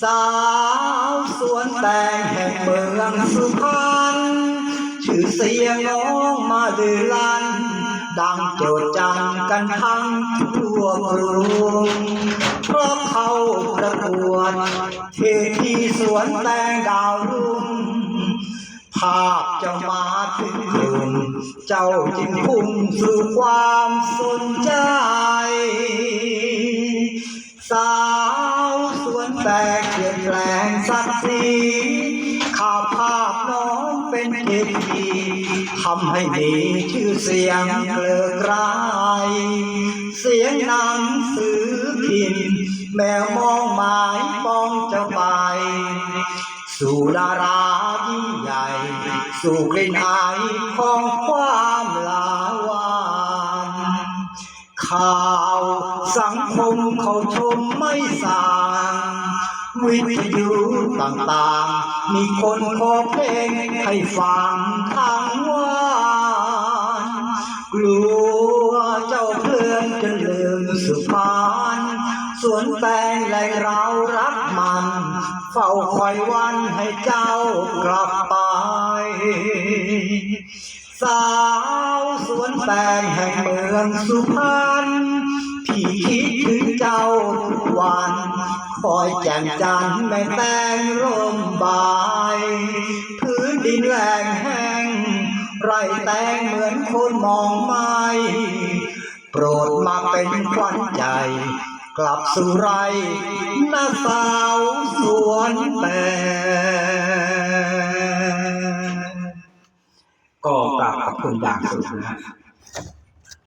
สาวสวนแตงแห่งเมืองสุพรรณชื่อเสียงน้องมาดือลัน ดังโจดจันกันทั้งทั่วกรุงเพราะเขาประกวดเทพีสวนแตงดาวรุ่งภาพจะมาถึงคืนเจ้าจึงพุ่งสู่ความสนใจ แตกเปลี่ยนแปลงสักสีข่าวภาพน้องเป็นเด็กดีทำให้มีชื่อเสียงเกลือกลายเสียงนังสือพิมแมวมองหมายปองจ้าไปสู่ดารายิ่งใหญ่ สู่กลิ่นอายของความลาวานข่าวสังคมเขาชมไม่สาง วิทยุต่างๆ มีคนขอเพลงให้ฟังทั้งวันกลัวเจ้าเพลินจะลืมสุพรรณสวนแตงและเรารักมัน เฝ้าคอยวันให้เจ้ากลับไป สาวสวนแตงแห่งเมืองสุพรรณพี่คิดถึงเจ้าันคอยแจ่มจันแม่แตงร่มบาย พื้นดินแหลงแห้ง ไรแตงเหมือนคนมองไม่ โปรดมาเป็นขวัญใจ กลับสู่ไรหน้าสาวสวนแตงก็กราบขอบคุณอย่างสูงนะ